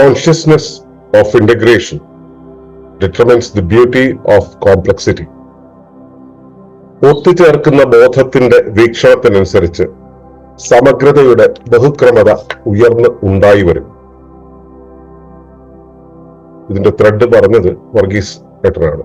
Consciousness of integration determines the beauty of complexity ഒത്തുചേർക്കുന്ന ബോധത്തിന്റെ വീക്ഷണത്തിനനുസരിച്ച് സമഗ്രതയുടെ ബഹുക്രമത ഉയർന്ന് ഉണ്ടായി വരും. ഇതിന്റെ ത്രെഡ് പറഞ്ഞത് വർഗീസ് ഏട്ടനാണ്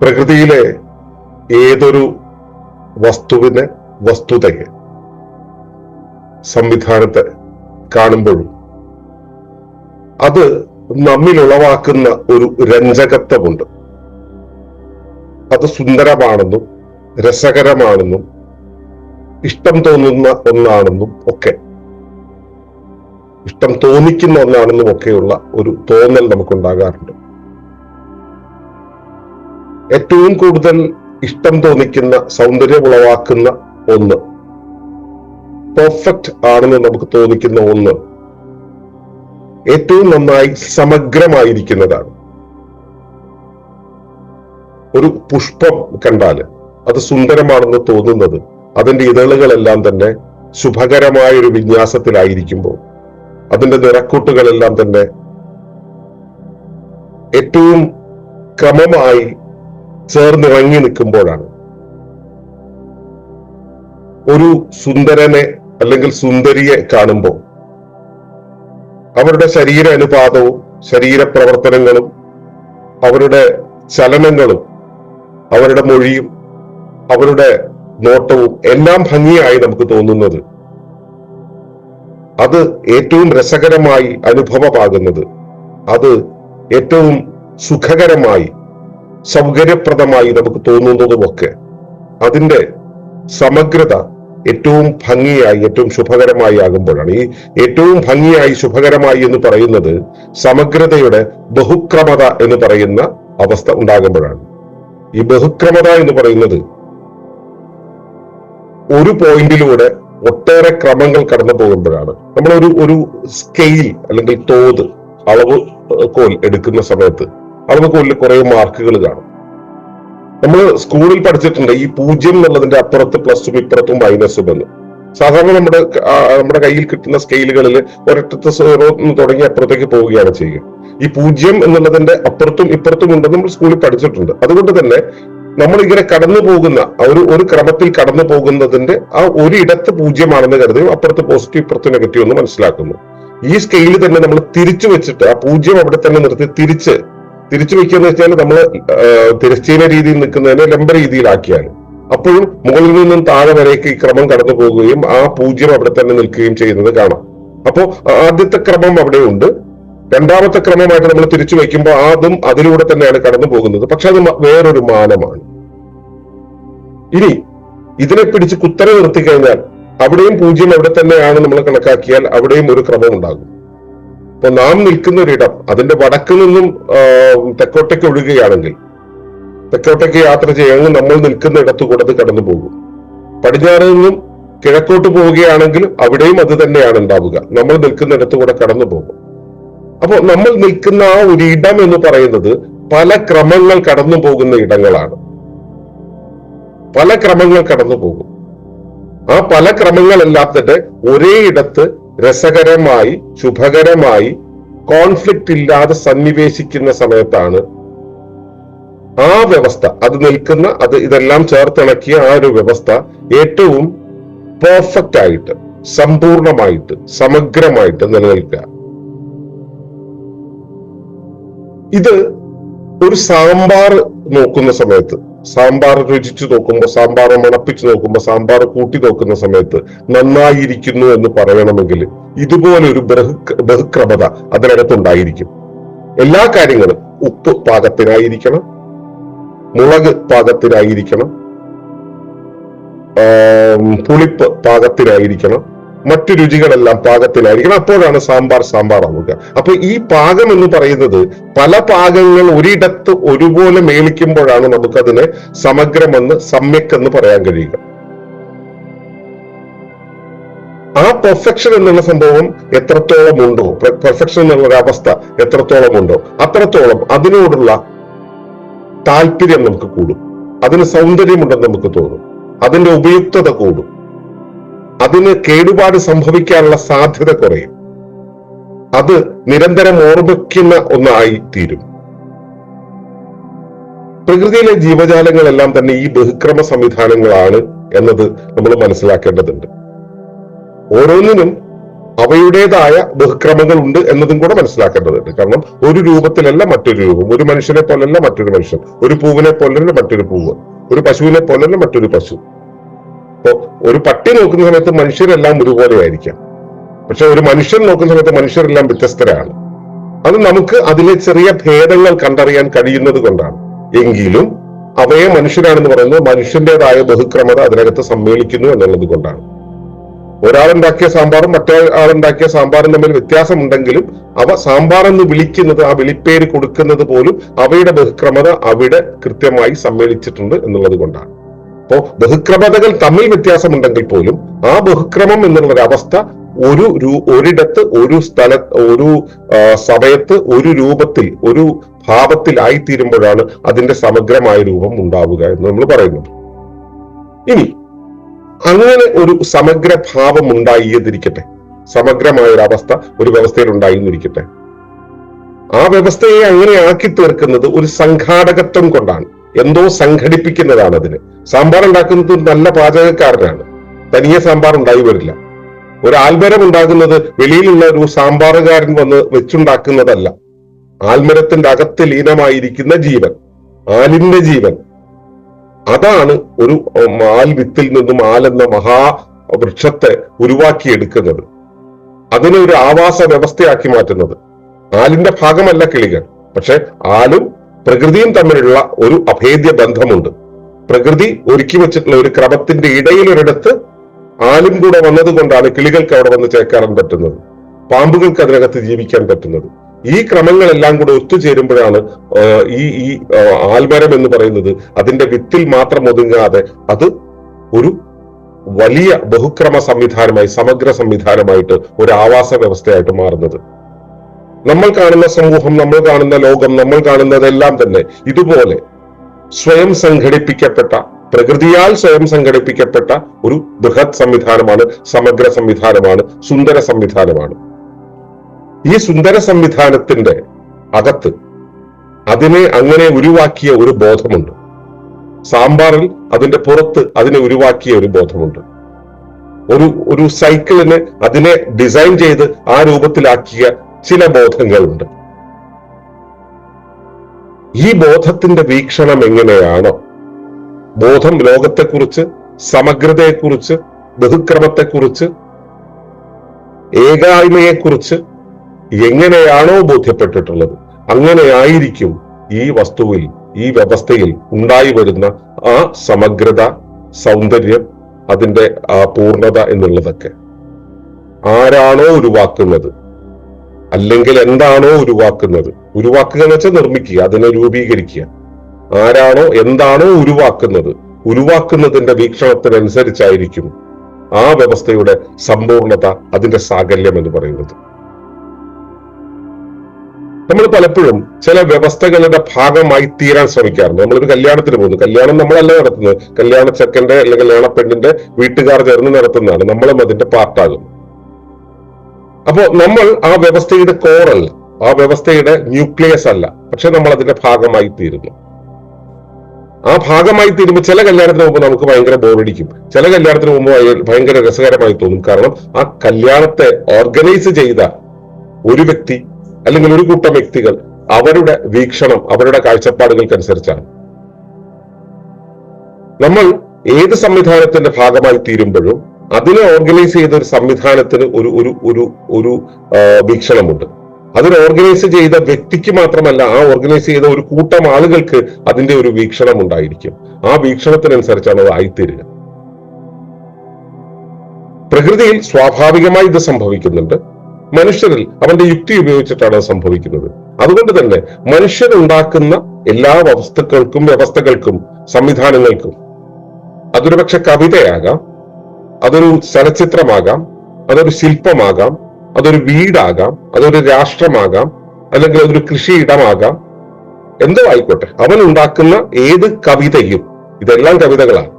പ്രകൃതിയിലെ ഏതൊരു വസ്തുവിനെ വസ്തുതയെ സംവിധാനത്തെ കാണുമ്പോഴും അത് നമ്മിൽ ഉളവാക്കുന്ന ഒരു രഞ്ജകത്വമുണ്ട്. അത് സുന്ദരമാണെന്നും രസകരമാണെന്നും ഇഷ്ടം തോന്നുന്ന ഒന്നാണെന്നും ഒക്കെ ഇഷ്ടം തോന്നിക്കുന്ന ഒന്നാണെന്നും ഒക്കെയുള്ള ഒരു തോന്നൽ നമുക്കുണ്ടാകാറുണ്ട്. ഏറ്റവും കൂടുതൽ ഇഷ്ടം തോന്നിക്കുന്ന സൗന്ദര്യം ഉളവാക്കുന്ന ഒന്ന്. പെർഫെക്റ്റ് ആണെന്ന് നമുക്ക് തോന്നിക്കുന്ന ഒന്ന്. ഏറ്റവും നന്നായി സമഗ്രമായിരിക്കുന്നതാണ്. ഒരു പുഷ്പം കണ്ടാൽ അത് സുന്ദരമാണെന്ന് തോന്നുന്നത് അതിന്റെ ഇതളുകളെല്ലാം തന്നെ ശുഭകരമായ ഒരു വിന്യാസത്തിലായിരിക്കുമ്പോൾ അതിന്റെ നിറക്കൂട്ടുകളെല്ലാം തന്നെ ഏറ്റവും ക്രമമായി ചേർന്നിറങ്ങി നിൽക്കുമ്പോഴാണ്. ഒരു സുന്ദരനെ അല്ലെങ്കിൽ സുന്ദരിയെ കാണുമ്പോൾ അവരുടെ ശരീര അനുപാതവും ശരീരപ്രവർത്തനങ്ങളും അവരുടെ ചലനങ്ങളും അവരുടെ മൊഴിയും അവരുടെ നോട്ടവും എല്ലാം ഭംഗിയായി നമുക്ക് തോന്നുന്നത് അത് ഏറ്റവും രസകരമായി അനുഭവമാകുന്നത് അത് ഏറ്റവും സുഖകരമായി സൗകര്യപ്രദമായി നമുക്ക് തോന്നുന്നതുമൊക്കെ. അതിന്റെ സമഗ്രത ഏറ്റവും ഭംഗിയായി ഏറ്റവും ശുഭകരമായി ആകുമ്പോഴാണ്. ഈ ഏറ്റവും ഭംഗിയായി ശുഭകരമായി എന്ന് പറയുന്നത് സമഗ്രതയുടെ ബഹുക്രമത എന്ന് പറയുന്ന അവസ്ഥ ഉണ്ടാകുമ്പോഴാണ്. ഈ ബഹുക്രമത എന്ന് പറയുന്നത് ഒരു പോയിന്റിലൂടെ ഒട്ടേറെ ക്രമങ്ങൾ കടന്നു പോകുമ്പോഴാണ്. നമ്മൾ ഒരു ഒരു സ്കെയിൽ അല്ലെങ്കിൽ തോത് അളവ് കോൽ എടുക്കുന്ന സമയത്ത് അളവ് വലിയ കുറെ മാർക്കുകൾ കാണും. നമ്മൾ സ്കൂളിൽ പഠിച്ചിട്ടുണ്ട് ഈ പൂജ്യം എന്നുള്ളതിന്റെ അപ്പുറത്ത് പ്ലസും ഇപ്പുറത്തും മൈനസും എന്ന്. സാധാരണ നമ്മുടെ നമ്മുടെ കയ്യിൽ കിട്ടുന്ന സ്കെയിലുകളിൽ ഒരറ്റത്ത് സീറോ തുടങ്ങി അപ്പുറത്തേക്ക് പോവുകയാണ് ചെയ്യുക. ഈ പൂജ്യം എന്നുള്ളതിന്റെ അപ്പുറത്തും ഇപ്പുറത്തും ഉണ്ടെന്ന് നമ്മൾ സ്കൂളിൽ പഠിച്ചിട്ടുണ്ട്. അതുകൊണ്ട് തന്നെ നമ്മൾ ഇങ്ങനെ കടന്നു പോകുന്ന ഒരു ഒരു ക്രമത്തിൽ കടന്നു പോകുന്നതിന്റെ ആ ഒരിടത്ത് പൂജ്യമാണെന്ന് കരുതി അപ്പുറത്ത് പോസിറ്റീവ് ഇപ്പുറത്ത് നെഗറ്റീവ് എന്ന് മനസ്സിലാക്കുന്നു. ഈ സ്കെയിൽ തന്നെ നമ്മൾ തിരിച്ചു വെച്ചിട്ട് ആ പൂജ്യം അവിടെ തന്നെ നിർത്തി തിരിച്ച് തിരിച്ചു വെക്കുന്ന വെച്ചാൽ നമ്മൾ തിരശ്ചീന രീതിയിൽ നിൽക്കുന്നതിനെ ലംബ രീതിയിലാക്കിയാൽ അപ്പോഴും മുകളിൽ നിന്നും താഴെ വരേക്ക് ഈ ക്രമം കടന്നു പോകുകയും ആ പൂജ്യം അവിടെ തന്നെ നിൽക്കുകയും ചെയ്യുന്നത് കാണാം. അപ്പോൾ ആദ്യത്തെ ക്രമം അവിടെ ഉണ്ട്. രണ്ടാമത്തെ ക്രമമായിട്ട് നമ്മൾ തിരിച്ചു വയ്ക്കുമ്പോൾ അതും അതിലൂടെ തന്നെയാണ് കടന്നു പോകുന്നത്. പക്ഷെ അത് വേറൊരു മാനമാണ്. ഇനി ഇതിനെ പിടിച്ച് കുത്തനെ നിർത്തി കഴിഞ്ഞാൽ അവിടെയും പൂജ്യം അവിടെ തന്നെയാണ് നമ്മൾ കണക്കാക്കിയാൽ അവിടെയും ഒരു ക്രമം ഉണ്ടാകും. അപ്പൊ നാം നിൽക്കുന്ന ഒരിടം അതിന്റെ വടക്ക് നിന്നും തെക്കോട്ടേക്ക് ഒഴുകുകയാണെങ്കിൽ തെക്കോട്ടേക്ക് യാത്ര ചെയ്യുകയാണെങ്കിൽ നമ്മൾ നിൽക്കുന്ന ഇടത്തു കൂടെ അത് കടന്നു പോകും. പടിഞ്ഞാറ് നിന്നും കിഴക്കോട്ട് പോവുകയാണെങ്കിൽ അവിടെയും അത് തന്നെയാണ് ഉണ്ടാവുക. നമ്മൾ നിൽക്കുന്ന ഇടത്തു കൂടെ കടന്നു പോകും. അപ്പൊ നമ്മൾ നിൽക്കുന്ന ആ ഒരു ഇടം എന്ന് പറയുന്നത് പല ക്രമങ്ങൾ കടന്നു പോകുന്ന ഇടങ്ങളാണ്. പല ക്രമങ്ങൾ കടന്നു പോകും. ആ പല ക്രമങ്ങളെല്ലാം ഒരേ ഇടത്ത് രസകരമായി ശുഭകരമായി കോൺഫ്ലിക്റ്റ് ഇല്ലാതെ സന്നിവേശിക്കുന്ന സമയത്താണ് ആ വ്യവസ്ഥ. അത് നിൽക്കുന്ന അത് ഇതെല്ലാം ചേർത്തിണക്കിയ ആ ഒരു വ്യവസ്ഥ ഏറ്റവും പെർഫെക്റ്റ് ആയിട്ട് സമ്പൂർണമായിട്ട് സമഗ്രമായിട്ട് നിലനിൽക്കുക. ഇത് ഒരു സാമ്പാർ നോക്കുന്ന സമയത്ത് സാമ്പാർ രുചിച്ചു നോക്കുമ്പോൾ സാമ്പാർ മണപ്പിച്ചു നോക്കുമ്പോൾ സാമ്പാർ കൂട്ടി നോക്കുന്ന സമയത്ത് നന്നായിരിക്കുന്നു എന്ന് പറയണമെങ്കിൽ ഇതുപോലെ ഒരു ബഹു ബഹുക്രമത അതിനകത്തുണ്ടായിരിക്കും. എല്ലാ കാര്യങ്ങളും ഉപ്പ് പാകത്തിനായിരിക്കണം മുളക് പാകത്തിനായിരിക്കണം പുളിപ്പ് പാകത്തിനായിരിക്കണം. മറ്റു രുചികളെല്ലാം പാകത്തിലായിരിക്കണം അപ്പോഴാണ് സാമ്പാർ സാമ്പാർ ആവുക അപ്പൊ ഈ പാകം എന്ന് പറയുന്നത് പല പാകങ്ങൾ ഒരിടത്ത് ഒരുപോലെ മേളിക്കുമ്പോഴാണ് നമുക്കതിനെ സമഗ്രമെന്ന് സമ്യക് എന്ന് പറയാൻ കഴിയുക. ആ പെർഫെക്ഷൻ എന്നുള്ള സംഭവം എത്രത്തോളം ഉണ്ടോ? പെർഫെക്ഷൻ എന്നുള്ള ഒരു അവസ്ഥ എത്രത്തോളം ഉണ്ടോ? അത്രത്തോളം അതിനോടുള്ള താല്പര്യം നമുക്ക് കൂടും. അതിന് സൗന്ദര്യമുണ്ടെന്ന് നമുക്ക് തോന്നും. അതിന്റെ ഉപയുക്തത കൂടും. അതിന് കേടുപാട് സംഭവിക്കാനുള്ള സാധ്യത കുറയും. അത് നിരന്തരം ഓർമ്മിക്കുന്ന ഒന്നായി തീരും പ്രകൃതിയിലെ ജീവജാലങ്ങളെല്ലാം തന്നെ ഈ ബഹുക്രമ സംവിധാനങ്ങളാണ് എന്നത് നമ്മൾ മനസ്സിലാക്കേണ്ടതുണ്ട്. ഓരോന്നിനും അവയുടേതായ ബഹുക്രമങ്ങൾ ഉണ്ട് എന്നതും കൂടെ മനസ്സിലാക്കേണ്ടതുണ്ട്. കാരണം ഒരു രൂപത്തിലല്ല മറ്റൊരു രൂപം. ഒരു മനുഷ്യനെ പോലല്ല മറ്റൊരു മനുഷ്യൻ. ഒരു പൂവിനെ പോലല്ല മറ്റൊരു പൂവ്. ഒരു പശുവിനെ പോലല്ല മറ്റൊരു പശു. ഇപ്പോ ഒരു പട്ടി നോക്കുന്ന സമയത്ത് മനുഷ്യരെല്ലാം ഒരുപോലെ ആയിരിക്കാം പക്ഷെ ഒരു മനുഷ്യൻ നോക്കുന്ന സമയത്ത് മനുഷ്യരെല്ലാം വ്യത്യസ്തരാണ്. അത് നമുക്ക് അതിലെ ചെറിയ ഭേദങ്ങൾ കണ്ടറിയാൻ കഴിയുന്നത് കൊണ്ടാണ്. എങ്കിലും അവയെ മനുഷ്യരാണെന്ന് പറയുന്നത് മനുഷ്യന്റേതായ ബഹുക്രമത അതിനകത്ത് സമ്മേളിക്കുന്നു എന്നുള്ളത് കൊണ്ടാണ്. ഒരാളുണ്ടാക്കിയ സാമ്പാറും മറ്റേ ആളുണ്ടാക്കിയ സാമ്പാറും തമ്മിൽ വ്യത്യാസമുണ്ടെങ്കിലും അവ സാമ്പാർ എന്ന് വിളിക്കുന്നത് ആ വിളിപ്പേര് കൊടുക്കുന്നത് പോലും അവയുടെ ബഹുക്രമത അവിടെ കൃത്യമായി സമ്മേളിച്ചിട്ടുണ്ട് എന്നുള്ളത് കൊണ്ടാണ്. അപ്പോ ബഹുക്രമതകൾ തമ്മിൽ വ്യത്യാസമുണ്ടെങ്കിൽ പോലും ആ ബഹുക്രമം എന്നുള്ള ഒരു അവസ്ഥ ഒരു ഒരിടത്ത് ഒരു സ്ഥല ഒരു സമയത്ത് ഒരു രൂപത്തിൽ ഒരു ഭാവത്തിൽ ആയിത്തീരുമ്പോഴാണ് അതിന്റെ സമഗ്രമായ രൂപം ഉണ്ടാവുക എന്ന് നമ്മൾ പറയുന്നത്. ഇനി അങ്ങനെ ഒരു സമഗ്ര ഭാവം ഉണ്ടായിരിക്കട്ടെ സമഗ്രമായ ഒരു അവസ്ഥ ഒരു വ്യവസ്ഥയിൽ ഉണ്ടായിരുന്നിരിക്കട്ടെ ആ വ്യവസ്ഥയെ അങ്ങനെ ആക്കി തീർക്കുന്നത് ഒരു സംഘാടകത്വം കൊണ്ടാണ്. എന്തോ സംഘടിപ്പിക്കുന്നതാണ് അതിന്. സാമ്പാർ ഉണ്ടാക്കുന്നത് നല്ല പാചകക്കാരനാണ്. തനിയെ സാമ്പാർ ഉണ്ടായി വരില്ല. ഒരു ആൽമരം ഉണ്ടാകുന്നത് വെളിയിലുള്ള ഒരു സാമ്പാറുകാരൻ വന്ന് വെച്ചുണ്ടാക്കുന്നതല്ല. ആൽമരത്തിന്റെ അകത്ത് ലീനമായിരിക്കുന്ന ജീവൻ ആലിന്റെ ജീവൻ. അതാണ് ഒരു ആൽ വിത്തിൽ നിന്നും ആലെന്ന മഹാ വൃക്ഷത്തെ ഉരുവാക്കിയെടുക്കുന്നത്. അതിനെ ഒരു ആവാസ വ്യവസ്ഥയാക്കി മാറ്റുന്നത്. ആലിന്റെ ഭാഗമല്ല കിളികൾ. പക്ഷെ ആലും പ്രകൃതിയും തമ്മിലുള്ള ഒരു അഭേദ്യ ബന്ധമുണ്ട് പ്രകൃതി ഒരുക്കി വെച്ചിട്ടുള്ള ഒരു ക്രമത്തിന്റെ ഇടയിൽ ഒരിടത്ത് ആലും കൂടെ വന്നത് കൊണ്ടാണ് കിളികൾക്ക് അവിടെ വന്ന് ചേക്കാറാൻ പറ്റുന്നത്. പാമ്പുകൾക്ക് അതിനകത്ത് ജീവിക്കാൻ പറ്റുന്നത്. ഈ ക്രമങ്ങളെല്ലാം കൂടെ ഒത്തുചേരുമ്പോഴാണ് ഈ ഈ ആൽമരം എന്ന് പറയുന്നത് അതിന്റെ വിത്തിൽ മാത്രം ഒതുങ്ങാതെ അത് ഒരു വലിയ ബഹുക്രമ സംവിധാനമായി സമഗ്ര സംവിധാനമായിട്ട് ഒരു ആവാസ വ്യവസ്ഥയായിട്ട് മാറുന്നത്. നമ്മൾ കാണുന്ന സമൂഹം നമ്മൾ കാണുന്ന ലോകം നമ്മൾ കാണുന്നതെല്ലാം തന്നെ ഇതുപോലെ സ്വയം സംഘടിപ്പിക്കപ്പെട്ട പ്രകൃതിയാൽ സ്വയം സംഘടിപ്പിക്കപ്പെട്ട ഒരു ബൃഹത് സംവിധാനമാണ് സമഗ്ര സംവിധാനമാണ് സുന്ദര സംവിധാനമാണ്. ഈ സുന്ദര സംവിധാനത്തിന്റെ അകത്ത് അതിനെ അങ്ങനെ ഉരുവാക്കിയ ഒരു ബോധമുണ്ട്. സാമ്പാറിൽ അതിന്റെ പുറത്ത് അതിനെ ഉരുവാക്കിയ ഒരു ബോധമുണ്ട്. ഒരു ഒരു സൈക്കിളിന് അതിനെ ഡിസൈൻ ചെയ്ത് ആ രൂപത്തിലാക്കിയ ചില ബോധങ്ങളുണ്ട്. ഈ ബോധത്തിന്റെ വീക്ഷണം എങ്ങനെയാണോ? ബോധം ലോകത്തെക്കുറിച്ച് സമഗ്രതയെക്കുറിച്ച് ബഹുക്രമത്തെക്കുറിച്ച് ഏകായ്മയെക്കുറിച്ച് എങ്ങനെയാണോ ബോധ്യപ്പെട്ടിട്ടുള്ളത്? അങ്ങനെയായിരിക്കും ഈ വസ്തുവിൽ ഈ വ്യവസ്ഥയിൽ ഉണ്ടായി വരുന്ന ആ സമഗ്രത സൗന്ദര്യം അതിന്റെ ആ പൂർണത എന്നുള്ളതൊക്കെ. ആരാണോ ഉരുവാക്കുന്നത്? അല്ലെങ്കിൽ എന്താണോ ഉരുവാക്കുന്നത്. ഉരുവാക്കുക എന്ന് വെച്ചാൽ നിർമ്മിക്കുക അതിനെ രൂപീകരിക്കുക. ആരാണോ എന്താണോ ഉരുവാക്കുന്നത് ഉരുവാക്കുന്നതിന്റെ വീക്ഷണത്തിനനുസരിച്ചായിരിക്കും ആ വ്യവസ്ഥയുടെ സമ്പൂർണത അതിന്റെ സാകല്യം എന്ന് പറയുന്നത്. നമ്മൾ പലപ്പോഴും ചില വ്യവസ്ഥകളുടെ ഭാഗമായി തീരാൻ ശ്രമിക്കാറുണ്ട്. നമ്മളൊരു കല്യാണത്തിന് പോകുന്നു. കല്യാണം നമ്മളല്ല നടത്തുന്നത്? കല്യാണ ചെക്കന്റെ അല്ലെങ്കിൽ കല്യാണ പെണ്ണിന്റെ വീട്ടുകാർ ചേർന്ന് നടത്തുന്നതാണ്. നമ്മളും അതിന്റെ പാർട്ടാകും അപ്പോ നമ്മൾ ആ വ്യവസ്ഥയുടെ കോറല്ല ആ വ്യവസ്ഥയുടെ ന്യൂക്ലിയസ് അല്ല. പക്ഷെ നമ്മൾ അതിന്റെ ഭാഗമായി തീരുന്നു. ആ ഭാഗമായി തീരുമ്പോൾ ചില കല്യാണത്തിന് മുമ്പ് നമുക്ക് ഭയങ്കര ബോറടിക്കും ചില കല്യാണത്തിന് മുമ്പ് ഭയങ്കര രസകരമായി തോന്നും. കാരണം ആ കല്യാണത്തെ ഓർഗനൈസ് ചെയ്ത ഒരു വ്യക്തി അല്ലെങ്കിൽ ഒരു കൂട്ടം വ്യക്തികൾ അവരുടെ വീക്ഷണം അവരുടെ കാഴ്ചപ്പാടുകൾക്കനുസരിച്ചാണ്. നമ്മൾ ഏത് സംവിധാനത്തിന്റെ ഭാഗമായി തീരുമ്പോഴും അതിനെ ഓർഗനൈസ് ചെയ്ത ഒരു സംവിധാനത്തിന് ഒരു ഒരു ഒരു ഒരു വീക്ഷണമുണ്ട്. അതിനെ ഓർഗനൈസ് ചെയ്ത വ്യക്തിക്ക് മാത്രമല്ല ആ ഓർഗനൈസ് ചെയ്ത ഒരു കൂട്ടം ആളുകൾക്ക് അതിന്റെ ഒരു വീക്ഷണം ഉണ്ടായിരിക്കും ആ വീക്ഷണത്തിനനുസരിച്ചാണ് അത് ആയിത്തീരുക. പ്രകൃതിയിൽ സ്വാഭാവികമായി ഇത് സംഭവിക്കുന്നുണ്ട്. മനുഷ്യരിൽ അവന്റെ യുക്തി ഉപയോഗിച്ചിട്ടാണ് അത് സംഭവിക്കുന്നത്. അതുകൊണ്ട് തന്നെ മനുഷ്യരുണ്ടാക്കുന്ന എല്ലാ വസ്തുക്കൾക്കും വ്യവസ്ഥകൾക്കും സംവിധാനങ്ങൾക്കും അതൊരു പക്ഷെ കവിതയാകാം അതൊരു ചലച്ചിത്രമാകാം അതൊരു ശില്പമാകാം അതൊരു വീടാകാം അതൊരു രാഷ്ട്രമാകാം അല്ലെങ്കിൽ അതൊരു കൃഷിയിടമാകാം. എന്തോ ആയിക്കോട്ടെ. അവൻ ഉണ്ടാക്കുന്ന ഏത് കവിതയും ഇതെല്ലാം കവിതകളാണ്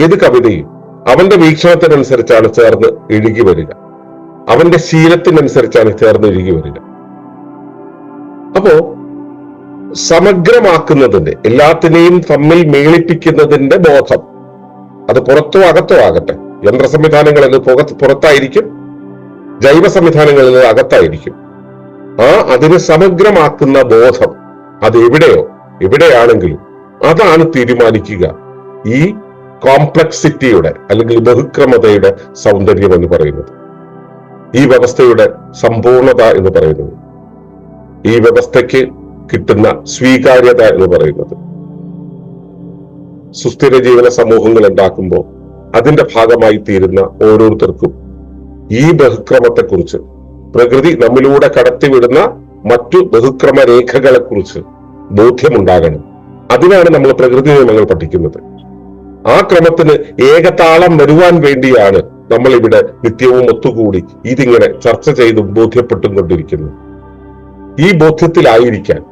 ഏത് കവിതയും അവന്റെ വീക്ഷണത്തിനനുസരിച്ചാണ് ചേർന്ന് ഇഴുകി വരിക. അവന്റെ ശീലത്തിനനുസരിച്ചാണ് ചേർന്ന് ഇഴുകി വരിക. അപ്പോ സമഗ്രമാക്കുന്നതിന്റെ എല്ലാത്തിനെയും തമ്മിൽ മേളിപ്പിക്കുന്നതിന്റെ ബോധം അത് പുറത്തോ അകത്തോ ആകട്ടെ. യന്ത്ര സംവിധാനങ്ങളിൽ പുറത്ത് പുറത്തായിരിക്കും ജൈവ സംവിധാനങ്ങളിൽ അകത്തായിരിക്കും. ആ അതിനെ സമഗ്രമാക്കുന്ന ബോധം അത് എവിടെയോ എവിടെയാണെങ്കിലും അതാണ് തീരുമാനിക്കുക. ഈ കോംപ്ലക്സിറ്റിയുടെ അല്ലെങ്കിൽ ബഹുക്രമതയുടെ സൗന്ദര്യം എന്ന് പറയുന്നത്. ഈ വ്യവസ്ഥയുടെ സമ്പൂർണത എന്ന് പറയുന്നത്. ഈ വ്യവസ്ഥയ്ക്ക് കിട്ടുന്ന സ്വീകാര്യത എന്ന് പറയുന്നത്. സുസ്ഥിര ജീവന സമൂഹങ്ങൾ ഉണ്ടാക്കുമ്പോൾ അതിന്റെ ഭാഗമായി തീരുന്ന ഓരോരുത്തർക്കും ഈ ബഹുക്രമത്തെക്കുറിച്ച് പ്രകൃതി നമ്മിലൂടെ കടത്തിവിടുന്ന മറ്റു ബഹുക്രമ രേഖകളെ കുറിച്ച് ബോധ്യമുണ്ടാകണം. അതിനാണ് നമ്മൾ പ്രകൃതി നിയമങ്ങൾ പഠിക്കുന്നത്. ആ ക്രമത്തിന് ഏകതാളം വരുവാൻ വേണ്ടിയാണ് നമ്മൾ ഇവിടെ നിത്യവും ഒത്തുകൂടി ഇതിങ്ങനെ ചർച്ച ചെയ്തും ബോധ്യപ്പെട്ടും കൊണ്ടിരിക്കുന്നത്. ഈ ബോധ്യത്തിലായിരിക്കാൻ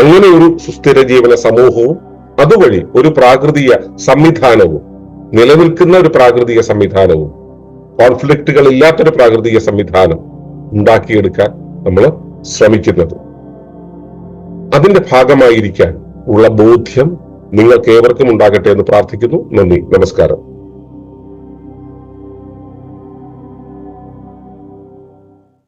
അങ്ങനെ ഒരു സുസ്ഥിര ജീവന സമൂഹവും അതുവഴി ഒരു പ്രാകൃതിക സംവിധാനവും നിലനിൽക്കുന്ന ഒരു പ്രാകൃതിക സംവിധാനവും കോൺഫ്ലിക്റ്റുകൾ ഇല്ലാത്തൊരു പ്രാകൃതിക സംവിധാനം ഉണ്ടാക്കിയെടുക്കാൻ നമ്മൾ ശ്രമിക്കുന്നത്. അതിന്റെ ഭാഗമായിരിക്കാൻ ഉള്ള ബോധ്യം നിങ്ങൾക്ക് ഏവർക്കും ഉണ്ടാകട്ടെ എന്ന് പ്രാർത്ഥിക്കുന്നു. നന്ദി. നമസ്കാരം.